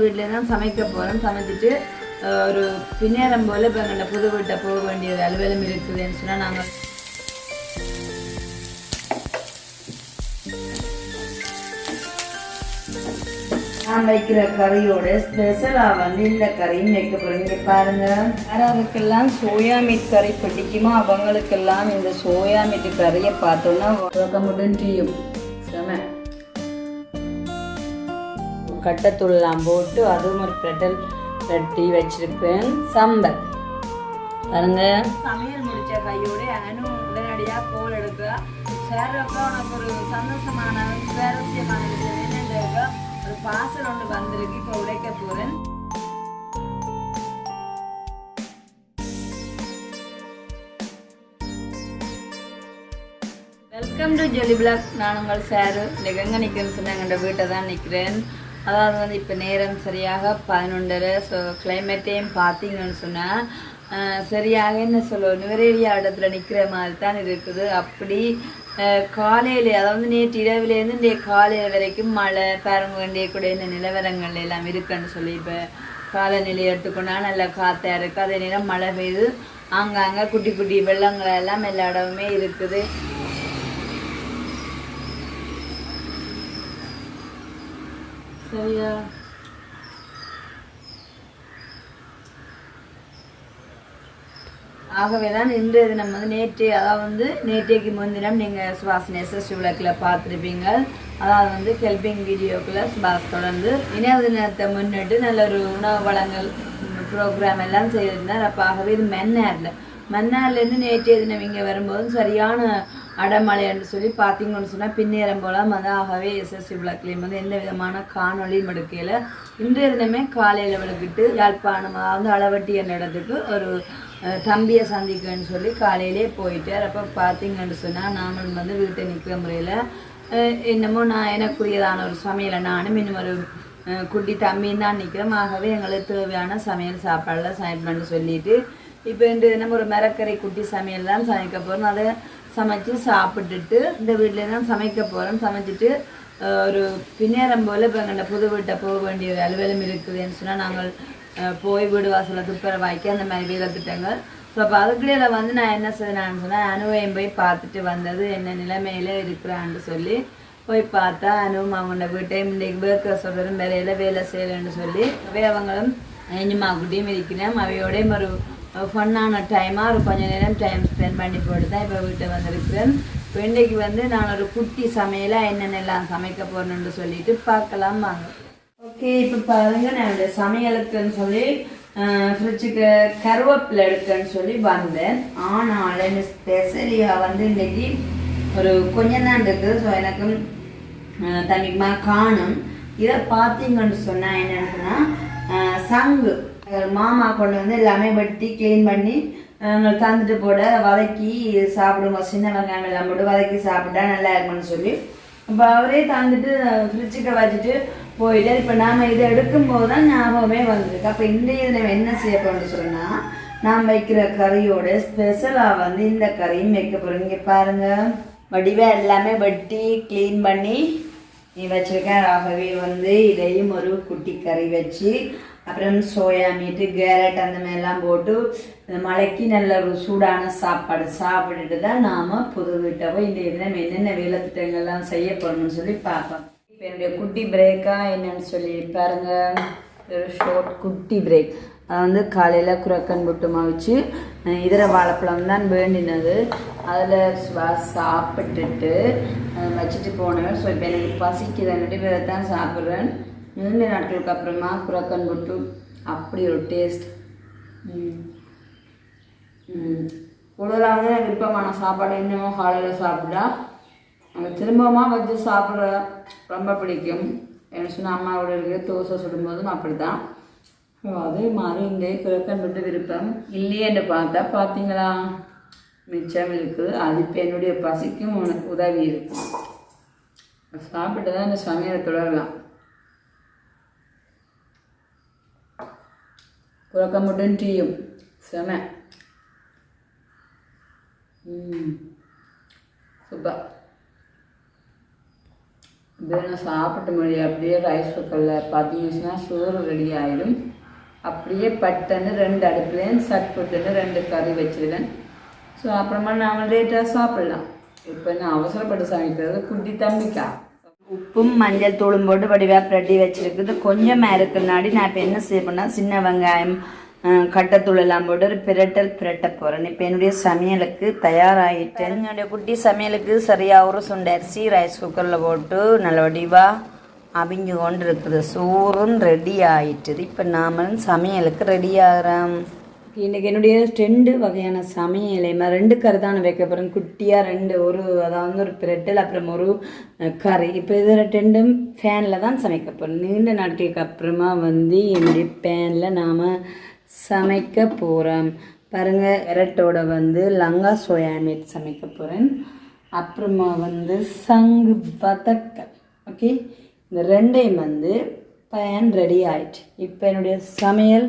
வீட்டில் தான் சமைக்க போகிறோம் சமைச்சிட்டு ஒரு பின்னேரம் போல் இப்போ எங்கள்ட புது வீட்டை போக வேண்டிய அலுவலம் இருக்குதுன்னு சொன்னால் நாங்கள் நான் வைக்கிற கறியோட ஸ்பெஷலாக வந்து இந்த கறியும் வைக்க இங்கே பாருங்க. யாராருக்கெல்லாம் சோயா மீட் கறி பிடிக்குமோ அவங்களுக்கெல்லாம் இந்த சோயா மீட் கறியை பார்த்தோன்னா முடியும். கட்டத்தூள்லாம் போட்டு அதுவும் ஒரு பிரட்டல் கட்டி வச்சிருப்பேன். சம்பல். பாருங்க. சமையல் முடிச்ச கையோடு அனும் உடனடியாக போல் எடுக்கிறா. சேரப்போ உனக்கு ஒரு சந்தோஷமான சுவாரஸ்யமான விஷயம் என்னன்றப்ப ஒரு பார்சல் ஒன்று வந்திருக்கு. இப்போ உடைக்க போகிறேன் வெல்கம் டு ஜொலி பிளாக் நான் உங்கள் சாரு. இன்றைக்கு எங்கே நிற்கிறேன்னு சொன்னால் எங்கள் வீட்டை தான் நிற்கிறேன் அதாவது வந்து இப்போ நேரம் சரியாக பதினொன்றரை ஸோ கிளைமேட்டையும் பார்த்தீங்கன்னு சொன்னால் சரியாக என்ன சொல்லுவோம்? நுவரேலியா இடத்துல நிற்கிற மாதிரி தான் இருக்குது. அப்படி காலையில் அதாவது நேற்று இரவுலேருந்து இன்றைய காலையில் வரைக்கும் மழை பாருங்க வேண்டிய கூட இந்த நிலவரங்கள் எல்லாம் இருக்குன்னு சொல்லி இப்போ காலநிலை எடுத்துக்கொண்டா நல்லா காற்றா இருக்குது அதே நேரம் மழை பெய்யுது அங்கங்கே குட்டி குட்டி வெள்ளங்கள் எல்லாம் எல்லா இடமுமே இருக்குது. சரியா ஆகவே தான் இன்றைய தினம் வந்து நேற்று அதாவது வந்து நேற்றைக்கு முன்தினம் நீங்கள் சுபாஷ் எஸ்எஸ் விளக்கில் பார்த்துருப்பீங்க. அதாவது வந்து ஹெல்பிங் வீடியோக்குள்ள சுபாஷ் தொடர்ந்து இணைய தினத்தை முன்னிட்டு நல்ல ஒரு உணவு வளங்கள் ப்ரோக்ராம் எல்லாம் செய்திருந்தார். அப்போ ஆகவே இது மன்னாரில். மன்னார்லேருந்து நேற்றைய தினம் இங்கே வரும்போது சரியான அடமழைன்னு சொல்லி பார்த்தீங்கன்னு சொன்னால் பின்னேறம் போலாம். அது ஆகவே எஸ்எஸ்சி விளக்குலேயும் வந்து எந்த விதமான காணொளியும் எடுக்கையில் இன்றைய தினமே காலையில் விளக்கிட்டு யாழ்ப்பாணம் அதாவது அளவட்டி என்ற இடத்துக்கு ஒரு தம்பியை சந்திக்கன்னு சொல்லி காலையிலே போயிட்டார். அப்போ பார்த்தீங்கன்னு சொன்னால் நானும் வந்து வீட்டை நிற்கிற முறையில் என்னமோ நான் எனக்குரியதான ஒரு சமையலை நானும் இன்னும் ஒரு குட்டி தம்பியும் தான் நிற்கிறோம் ஆகவே எங்களுக்கு தேவையான சமையல் சாப்பாடெல்லாம் சமைப்பேன்னு சொல்லிட்டு இப்போ இந்த நம்ம ஒரு மரக்கரை குட்டி சமையல் தான் சமைக்க போகிறோம் அதை சமைச்சு சாப்பிட்டுட்டு இந்த வீட்டில் தான் சமைக்க போகிறோம் சமைச்சிட்டு ஒரு பின்னேரம் போல் இப்போ எங்கள்கிட்ட புது வீட்டை போக வேண்டிய ஒரு அலுவலம் இருக்குதுன்னு சொன்னால் நாங்கள் போய் வீடு வாசலை துப்புரவாக்கி அந்த மாதிரி வேலை திட்டங்கள். ஸோ அப்போ அதுக்குள்ளே வந்து நான் என்ன செய்யணும்னு சொன்னால் அனுவையும் போய் பார்த்துட்டு வந்தது என்ன நிலைமையில் இருக்கிறான்னு சொல்லி போய் பார்த்தா அனுவும் அவங்களோட வீட்டையும் இன்றைக்கு பேர்க்க சொல்கிறதும் வேலையில் வேலை செய்யலைன்னு சொல்லி அவை அவங்களும் இனிமா குட்டியும் இருக்கிறேன் அவையோடையும் ஒரு ஃபன்னான டைமாக ஒரு கொஞ்ச நேரம் டைம் ஸ்பெண்ட் பண்ணி போட்டு தான் இப்போ வீட்டை வந்திருக்கிறேன். இப்போ இன்றைக்கு வந்து நான் ஒரு குட்டி சமையலாக என்னென்னலாம் சமைக்க போகிறேன்னு சொல்லிட்டு பார்க்கலாம் வாங்க. ஓகே இப்போ பாருங்க நான் இந்த சமையலுக்குன்னு சொல்லி ஃப்ரிட்ஜுக்கு கருவேப்பிலை எடுக்கன்னு சொல்லி வந்தேன். ஆனால் என்ன ஸ்பெஷலியாக வந்து இன்றைக்கி ஒரு கொஞ்சம் தான் இருக்குது ஸோ எனக்கு அஹ், தம்பிக்குமா காணும். இதை பார்த்தீங்கன்னு சொன்னால் என்னன்னு சொன்னால் சங்கு. மாமா கொண்டு வந்து எல்லாமே வெட்டி க்ளீன் பண்ணி எங்களுக்கு தந்துட்டு போட வதக்கி சாப்பிடுவோம். சின்ன வெங்காயம் எல்லாம் போட்டு வதக்கி சாப்பிட்டா நல்லா இருக்கும்னு சொல்லி. இப்போ அவரே தந்துட்டு ஃப்ரிட்ஜுக்கு வச்சுட்டு போயிட்டு இப்போ நாம் இதை எடுக்கும்போது தான் ஞாபகமே வந்திருக்கு. அப்போ இன்றைய நம்ம என்ன செய்ய போகணும்னு சொன்னால் நாம் வைக்கிற கறியோட ஸ்பெஷலாக வந்து இந்த கறியும் வைக்க போகிறோம் இங்கே பாருங்கள் வடிவாக எல்லாமே வெட்டி க்ளீன் பண்ணி நீ வச்சிருக்கேன். ஆகவே வந்து இதையும் ஒரு குட்டி கறி வச்சு அப்புறம் சோயா மீட்டு கேரட் அந்த மாதிரிலாம் போட்டு மழைக்கு நல்ல ஒரு சூடான சாப்பாடு சாப்பிட்டுட்டு தான் நாம் புது வீட்டை போய் இந்த தினம் என்னென்ன வேலை திட்டங்கள்லாம் செய்ய போகணும்னு சொல்லி பார்ப்போம். இப்போ என்னுடைய குட்டி பிரேக்காக என்னன்னு சொல்லி பாருங்க. ஒரு குட்டி பிரேக் அது வந்து காலையில் குரக்கன் புட்டுமா வச்சு இதர வாழைப்பழம் தான் வேண்டினது. அதில் சுவா சாப்பிட்டுட்டு வச்சுட்டு போனேன். ஸோ இப்போ எனக்கு பசிக்குதுன்னுட்டு இதை தான் சாப்பிட்றேன். நீண்ட நாட்களுக்கு அப்புறமா குரக்கன் புட்டு அப்படி ஒரு டேஸ்ட் கூடுதலாக வந்து விருப்பமான சாப்பாடு இன்னமும் காலையில் சாப்பிட்டா அந்த திரும்பமாக வச்சு சாப்பிட ரொம்ப பிடிக்கும். என்ன சொன்னால் அம்மாவோட இருக்கிற தோசை சுடும்போதும் அப்படி தான் அதே மாதிரி இந்த கிழக்கன் விட்டு விருப்பம் இல்லையேன்னு பார்த்தா பார்த்தீங்களா? மிச்சம் இருக்குது. அது இப்போ என்னுடைய பசிக்கும் உனக்கு உதவி இருக்கு சாப்பிட்டு தான் இந்த சமையலை தொடரலாம். குழக்கமுட்டும் டீயும் செம. சூப்பர். இது நான் சாப்பிட்டு மொழி அப்படியே ரைஸ் குக்கரில் பார்த்தீங்கன்னா சோறு ரெடி ஆகிடும் அப்படியே பட்டன்னு ரெண்டு அடுப்புலேயும் சட் போட்டுன்னு ரெண்டு கறி வச்சிருவேன். ஸோ அப்புறமா நாம் லேட்டாக சாப்பிட்லாம். இப்போ நான் அவசரப்பட்டு சமைக்கிறது குட்டி தம்பிக்கா. உப்பும் மஞ்சள் தூளும் போட்டு வடிவாக பிரட்டி வச்சிருக்குது. கொஞ்சமாக இருக்குனாடி நான் இப்போ என்ன செய்யணும்னா சின்ன வெங்காயம் கட்டத்தூள் எல்லாம் போட்டு ஒரு பிரட்டல் பிரட்ட போகிறேன் இப்போ என்னுடைய சமையலுக்கு தயாராகிட்டேன் என்னுடைய குட்டி சமையலுக்கு சரியாக ஒரு சுண்டை அரிசி ரைஸ் குக்கரில் போட்டு நல்ல வடிவாக அவிஞ்சு கொண்டு இருக்குது சோறும் ரெடி ஆகிட்டுது இப்போ நாமளும் சமையலுக்கு ரெடி ஆகிறோம். இன்றைக்கி என்னுடைய ரெண்டு வகையான சமையலைமா ரெண்டு கறி தான் வைக்க போகிறேன் குட்டியாக ரெண்டு ஒரு அதாவது ஒரு பிரெட்டில் அப்புறம் ஒரு கறி. இப்போ இது ரெண்டும் ஃபேனில் தான் சமைக்க போகிறேன் நீண்ட நாட்களுக்கு அப்புறமா வந்து என்னுடைய பேனில் நாம் சமைக்க போகிறோம் பாருங்கள் எரட்டோட வந்து லங்கா சோயா மீட் சமைக்க போகிறேன் அப்புறமா வந்து சங்கு வதக்கல். ஓகே? இந்த ரெண்டையும் வந்து பேன் ரெடி ஆகிட்டு இப்போ என்னுடைய சமையல்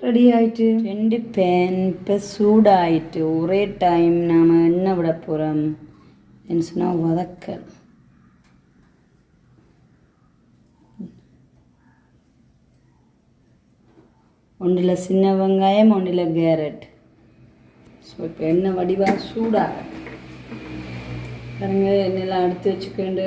ரெடி ஆயிட்டு ரெண்டு பேன் இப்போ சூடாயிட்டு ஒரே டைம் நாம் என்ன விட போகிறோம் என்ன சொன்னால் வதக்கல் ஒன்றில் சின்ன வெங்காயம் ஒன்றில் கேரட் ஸோ இப்போ எண்ணெய் வடிவாக சூடாக பாருங்க எண்ணெயெல்லாம் எடுத்து வச்சுக்கொண்டு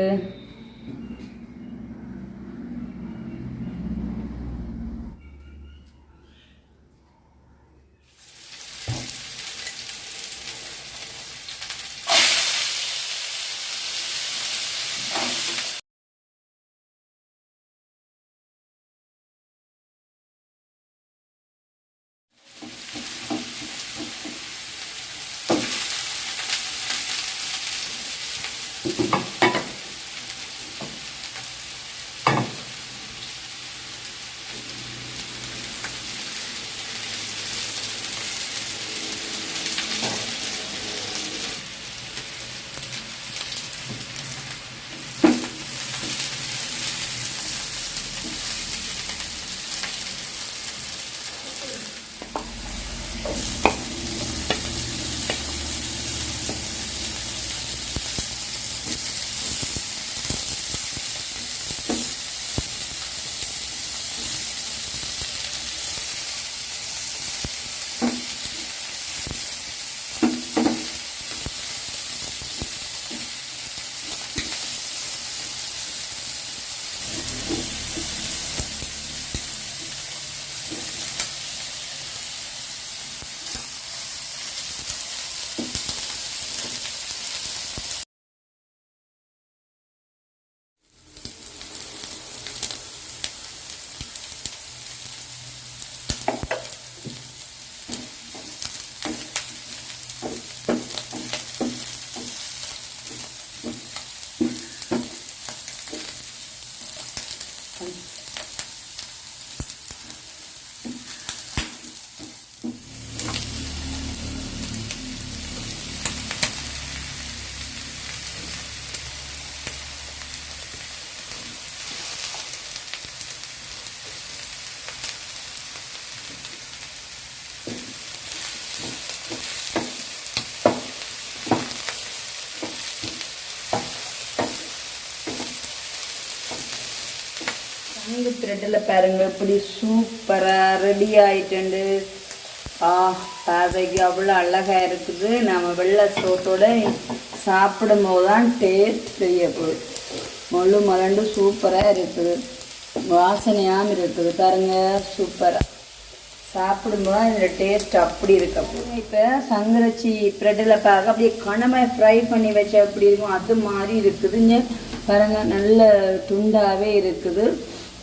த்ரெட்டில் பாருங்க இப்படி சூப்பராக ரெடி ஆயிட்டுண்டு. ஆ பார்வைக்கு அவ்வளோ அழகாக இருக்குது. நம்ம வெள்ளை சோத்தோட சாப்பிடும் போது தான் டேஸ்ட் தெரிய போகுது. முழு மலண்டு சூப்பராக இருக்குது. வாசனையாகவும் இருக்குது. பாருங்க சூப்பராக சாப்பிடும்போது அதில் டேஸ்ட் அப்படி இருக்கு இப்போ சங்கரச்சி ப்ரெட்டில் பார்க்க அப்படியே கணமாக ஃப்ரை பண்ணி வச்ச அப்படி இருக்கும்? அது மாதிரி இருக்குதுங்க பாருங்கள் நல்ல துண்டாகவே இருக்குது.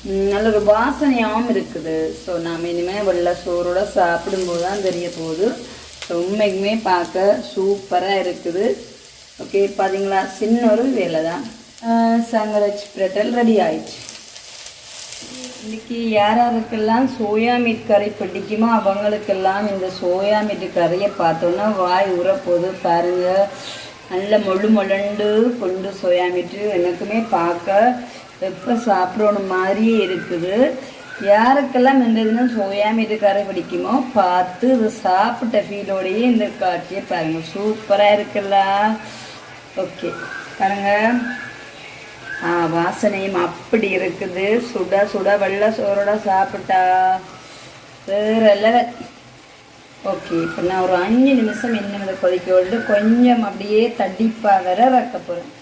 நல்ல ஒரு வாசனையாகவும் இருக்குது. ஸோ நாம் இனிமேல் வெள்ளை சோறோட சாப்பிடும்போது தான் தெரிய போகுது. ஸோ உண்மைக்குமே பார்க்க சூப்பராக இருக்குது. ஓகே பார்த்தீங்களா சின்ன ஒரு வேலை தான் சங்கரச்சி பிரட்டல் ரெடி ஆயிடுச்சு. இன்னைக்கு யார் யாருக்கெல்லாம் சோயா மீட் கறி பிடிக்குமோ அவங்களுக்கெல்லாம் இந்த சோயா மீட் கறியை பார்த்தோன்னா வாய் உரப்போது பாருங்கள் நல்ல மொழு மொழண்டு கொண்டு சோயா மீட்டு எனக்குமே பார்க்க எப்போ சாப்பிடணும் மாதிரியே இருக்குது. யாருக்கெல்லாம் இந்த தினம் சோயா இது கரை பிடிக்குமோ பார்த்து இது சாப்பிட்ட ஃபீலோடையே இந்த காட்சியை பாருங்கள் சூப்பராக இருக்குல்ல. ஓகே பாருங்கள் ஆ, வாசனையும் அப்படி இருக்குது. சுட சுட வெள்ளை சோறோட சாப்பிட்டா. வேற லெவல். ஓகே இப்போ நான் ஒரு அஞ்சு நிமிஷம் இன்னும் இதை கொதிக்க விட்டு கொஞ்சம் அப்படியே தடிப்பாக வர வைக்க போகிறேன்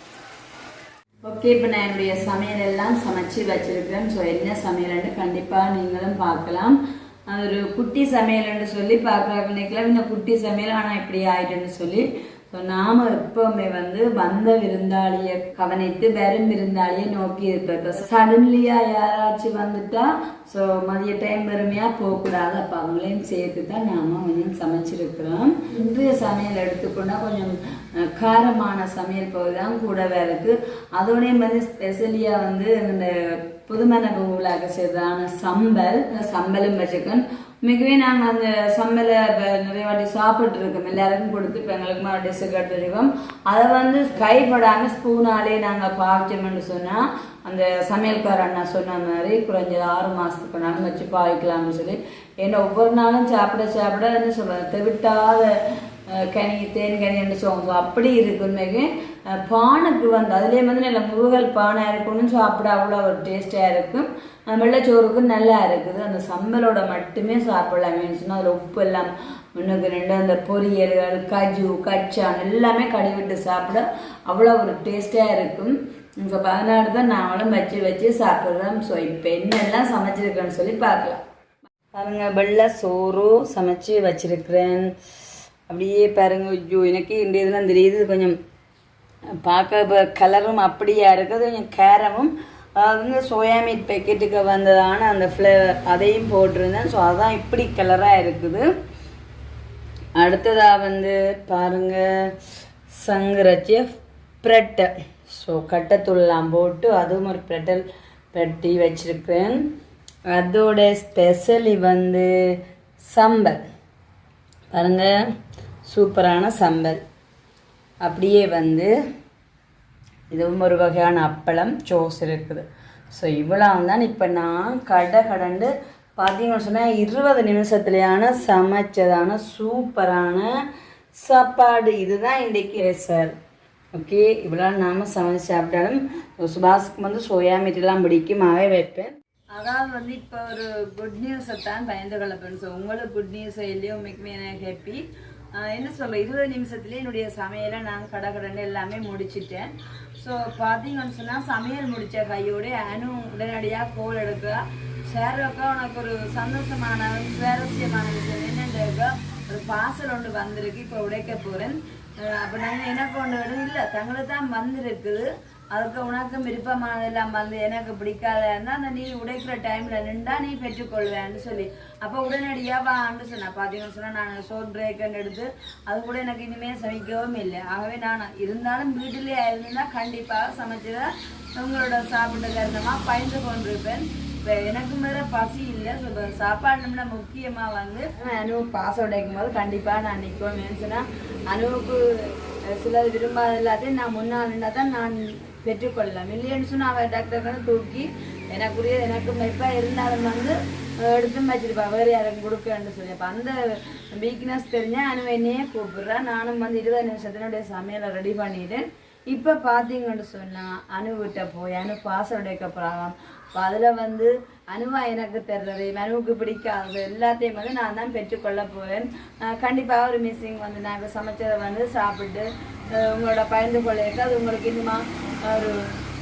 ஓகே இப்போ நான் என்னுடைய சமையல் எல்லாம் சமைச்சு வச்சிருக்கேன் ஸோ என்ன சமையல்னு கண்டிப்பாக நீங்களும் பார்க்கலாம். அது ஒரு குட்டி சமையல்னு சொல்லி பார்க்குறாங்க நினைக்கலாம் இந்த குட்டி சமையல் ஆனால் இப்படி ஆயிட்டுன்னு சொல்லி ஸோ நாம் எப்பவுமே வந்து வந்த விருந்தாளியை கவனித்து வெறும் விருந்தாளியை நோக்கி இருப்போம். இப்போ சடன்லியாக யாராச்சும் வந்துட்டா ஸோ மதிய டைம் வறுமையாக போகக்கூடாது. அப்போ அவங்களையும் சேர்த்து தான் நாம் கொஞ்சம் சமைச்சிருக்கிறோம். இன்றைய சமையல் எடுத்துக்கொண்டா கொஞ்சம் காரமான சமையல் பகுதி தான் கூடவே இருக்குது அதோடய வந்து ஸ்பெஷலியாக வந்து இந்த புதுமண பூவிலாக செய்தான சம்பல் சம்பலும் வச்சுக்கன் மிகவே நாங்கள் அந்த சம்பலை நிறைய வாட்டி சாப்பிட்டு இருக்கோம். எல்லாருக்கும் கொடுத்து இப்போ எங்களுக்கு மறுபடியும் டிஷ்ஷுக்கு தெரியும் அதை வந்து கைப்படாமல் ஸ்பூனாலே நாங்கள் பாய்ச்சோம்னு சொன்னால் அந்த சமையல்கார அண்ணா சொன்ன மாதிரி குறைஞ்சது ஆறு மாதத்துக்கு நாங்கள் வச்சு பாய்க்கலாம்னு சொல்லி ஏன்னா ஒவ்வொரு நாளும் சாப்பிட சாப்பிட என்ன சொல்கிறது தெவிட்டாத கனி தேன் கனி என்று சொல்லுவோம். அப்படி இருக்கு பானுக்கு வந்து அதுலேயே வந்து நல்ல முருகல் பானாக இருக்கணும்னு சாப்பிட அவ்வளோ ஒரு டேஸ்ட்டாக இருக்கும். அஹ், வெள்ளைச்சோறுக்கும் நல்லா இருக்குது. அந்த சம்பலோட மட்டுமே சாப்பிடலாம் சொன்னால் அதில் உப்பு எல்லாம் ஒன்றுக்கு ரெண்டு அந்த பொரியல்கள் கஜு கச்சான் எல்லாமே கடிவிட்டு சாப்பிட அவ்வளோ ஒரு டேஸ்ட்டாக இருக்கும். இப்போ பதினாறு தான் நாங்களும் வச்சு வச்சு சாப்பிட்றோம் ஸோ இப்போ என்னெல்லாம் சமைச்சிருக்கேன்னு சொல்லி பார்க்கலாம். பாருங்க வெள்ளை சோறு சமைச்சு வச்சிருக்கிறேன். அப்படியே பாருங்க ஐயோ எனக்கு இந்த இதெல்லாம் தெரியுது கொஞ்சம் பார்க்க இப்போ கலரும் அப்படியா இருக்குது கொஞ்சம் கேரமும் அது வந்து சோயா மீட் பேக்கெட்டுக்கு வந்ததான அந்த ஃப்ளேவர் அதையும் போட்டிருந்தேன். ஸோ அதான் இப்படி கலராக இருக்குது. அடுத்ததாக வந்து பாருங்கள் சங்கரச்சிய ப்ரெட்டை. ஸோ கட்டத்தூள்லாம் போட்டு அதுவும் ஒரு ப்ரெட்டல் பெட்டி வச்சுருக்கேன் அதோட ஸ்பெஷலி வந்து சம்பல். பாருங்கள் சூப்பரான சம்பல். அப்படியே வந்து இதுவும் ஒரு வகையான அப்பளம் சோஸ் இருக்குது. ஸோ இவ்வளோ தான் இப்போ நான் கடை கடண்டு பார்த்தீங்கன்னு சொன்னால் இருபது நிமிஷத்துலையான சமைச்சதான சூப்பரான சாப்பாடு. இதுதான் இன்றைக்கு சார் ஓகே இவ்வளோ நாம் சமைச்சு சாப்பிட்டாலும் சுபாஷுக்கு வந்து சோயா மீட்டெல்லாம் பிடிக்குமாவே வைப்பேன். அதாவது வந்து இப்போ ஒரு குட் நியூஸை தான் பயந்து கலப்பேன் ஸோ உங்களுக்கு குட் நியூஸை இல்லையோ மிக்க ஹாப்பி என்ன சொல்ல இருபது நிமிஷத்துலேயே என்னுடைய சமையலை நான் கடை கடன் எல்லாமே முடிச்சிட்டேன். ஸோ பார்த்தீங்கன்னு சொன்னால் சமையல் முடித்த கையோடு அனு உடனடியாக கோல் எடுக்க. சேரக்கா உனக்கு ஒரு சந்தோஷமான சுவாரஸ்யமான விஷயம் என்னென்றக்கா ஒரு பார்சல் ஒன்று வந்திருக்கு இப்போ உடைக்க போகிறேன் அப்போ நாங்கள் என்ன ஒன்று இல்லை தங்களுக்கு தான் வந்திருக்குது அதுக்கு உனக்கும் விருப்பமானதெல்லாம் வந்து எனக்கு பிடிக்காதன்னா அந்த நீ உடைக்கிற டைம்ல நின்றா நீ பெற்றுக்கொள்வேன்னு சொல்லி அப்போ உடனடியாக வான்னு சொன்னேன் பார்த்தீங்கன்னு சொன்னால் நான் ஷோர்ட் பிரேக்குன்னு எடுத்து அது கூட எனக்கு இனிமேல் சமைக்கவும் இல்லை ஆகவே நான் இருந்தாலும் வீட்டிலே இருந்தால் கண்டிப்பாக சமைச்சதை உங்களோட சாப்பிட்டு காரணமாக பயந்து கொண்டிருப்பேன் இப்போ எனக்கு மேலே பசி இல்லை ஸோ இப்போ முக்கியமாக வந்து அனு பாசம் உடைக்கும் போது கண்டிப்பாக நான் நிற்கணும்னு சொன்னால் அனுவுக்கு சிலர் விரும்பாத எல்லாத்தையும் நான் முன்னால் நின்றால் தான் நான் பெற்றுக்கொள்ளலாம். இல்லைன்னு சொன்னால் அவன் டாக்டர் தூக்கி எனக்குரிய எனக்கு இப்போ இருந்தாலும் வந்து எடுத்து வச்சிருப்பா. வேறு யாருக்கும் கொடுக்கன்னு சொல்லி. அப்போ அந்த வீக்னஸ் தெரிஞ்ச அனுவ என்னையே கூப்பிடுறேன். நானும் வந்து இருபது நிமிஷத்தினுடைய சமையலை ரெடி பண்ணிவிட்டேன் இப்போ பார்த்தீங்கன்னு சொன்னால் அணுவிட்ட போய் அணு பாசம் உடைக்க அப்போ அதில் வந்து அணுவா எனக்கு தெரிறது அணுவுக்கு பிடிக்காது எல்லாத்தையும் வந்து நான் தான் பெற்றுக்கொள்ள போவேன் கண்டிப்பாக ஒரு மிஸ்ஸிங் வந்து நான் இப்போ சமைச்சதை வந்து சாப்பிட்டு உங்களோட பகிர்ந்து கொள்ளையிட்டு அது உங்களுக்கு இன்னுமா ஒரு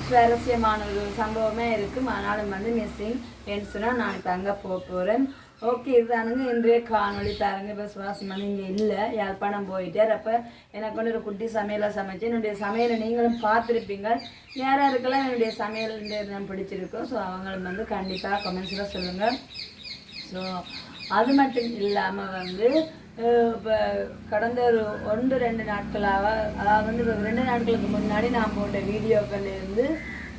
சுவாரஸ்யமான ஒரு சம்பவமே இருக்கும் ஆனாலும் வந்து மிஸ்ஸிங் என்று சொன்னால் நான் இப்போ அங்கே போக போகிறேன் ஓகே இதுதானுங்க இன்றைய காணொலி பாருங்க. இப்போ சுவாசம் இங்கே இல்லை. யாழ்ப்பாணம் போயிட்டார். அப்போ எனக்கு வந்து ஒரு குட்டி சமையலை சமைச்சு என்னுடைய சமையலை நீங்களும் பார்த்துருப்பீங்க. யார் யாருக்கெல்லாம் என்னுடைய சமையல் நான் பிடிச்சிருக்கோம். ஸோ அவங்களும் வந்து கண்டிப்பாக கமெண்ட்ஸில் சொல்லுங்கள் ஸோ அது மட்டும் இல்லாமல் வந்து இப்போ கடந்த ஒரு ஒன்று ரெண்டு நாட்களாக அதாவது வந்து இப்போ ரெண்டு நாட்களுக்கு முன்னாடி நான் போட்ட வீடியோக்கள் இருந்து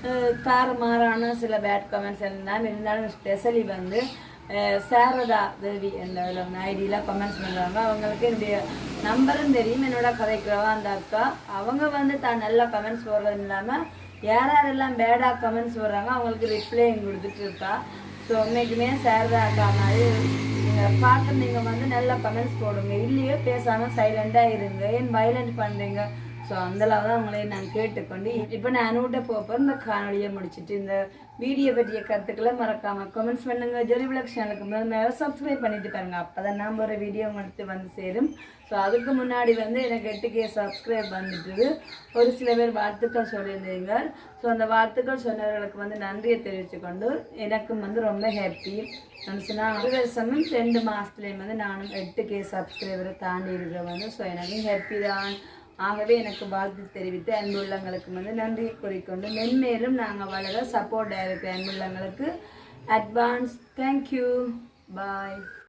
அஹ், தாறுமாறான சில பேட் கமெண்ட்ஸ் இருந்தால் இருந்தாலும் ஸ்பெஷலி வந்து சாரதா தேவி என்ற ஐடியில் கமெண்ட்ஸ் பண்ணுறாங்க அவங்களுக்கு என்னுடைய நம்பரும் தெரியும். என்னோட கதைக்கிறவா அந்த அக்கா அவங்க வந்து தான் நல்லா கமெண்ட்ஸ் போடுறது இல்லாமல் யார் யாரெல்லாம் பேடாக கமெண்ட்ஸ் போடுறாங்க அவங்களுக்கு ரிப்ளையும் கொடுத்துட்டு இருக்கா. ஸோ உண்மைக்குமே சாரதா அக்கா மாதிரி பார்த்து நீங்கள் வந்து நல்லா கமெண்ட்ஸ் போடுங்க. இல்லையோ பேசாமல் சைலண்டாக இருங்க. ஏன் வைலண்ட் பண்ணுறீங்க ஸோ அந்தளவு தான் உங்களை நான் கேட்டுக்கொண்டு இப்போ நான் அனுகிட்ட போப்போ இந்த காணொலியை முடிச்சிட்டு இந்த வீடியோ பற்றிய கருத்துக்களை மறக்காமல் கமெண்ட்ஸ் பண்ணுங்க. ஜெரி விளக் சேனலுக்கு முதல்ல சப்ஸ்கிரைப் பண்ணிட்டு பாருங்கள் அப்போ தான் நம்ம ஒரு வீடியோ எடுத்து வந்து சேரும். ஸோ அதுக்கு முன்னாடி வந்து எனக்கு எட்டு கே சப்ஸ்கிரைப் வந்துட்டு ஒரு சில பேர் வாழ்த்துக்கள் சொல்லியிருந்தீங்க. ஸோ அந்த வாழ்த்துக்கள் சொன்னவர்களுக்கு வந்து நன்றியை தெரிவித்துக்கொண்டு எனக்கும் வந்து ரொம்ப ஹாப்பி சொன்னால் ஒரு வருஷமும் ரெண்டு மாதத்துலேயும் வந்து நானும் எட்டு கே சப்ஸ்கிரைபரை தாண்டி இருக்கிற வந்து ஸோ எனக்கு ஹாப்பி தான். ஆகவே எனக்கு வாழ்த்து தெரிவித்து அன்புள்ளங்களுக்கு வந்து நன்றி கூறிக்கொண்டு மென்மேலும் நாங்கள் வளர சப்போர்ட்டாக ஆகிருக்கு அன்புள்ளங்களுக்கு அட்வான்ஸ் தேங்க்யூ பாய்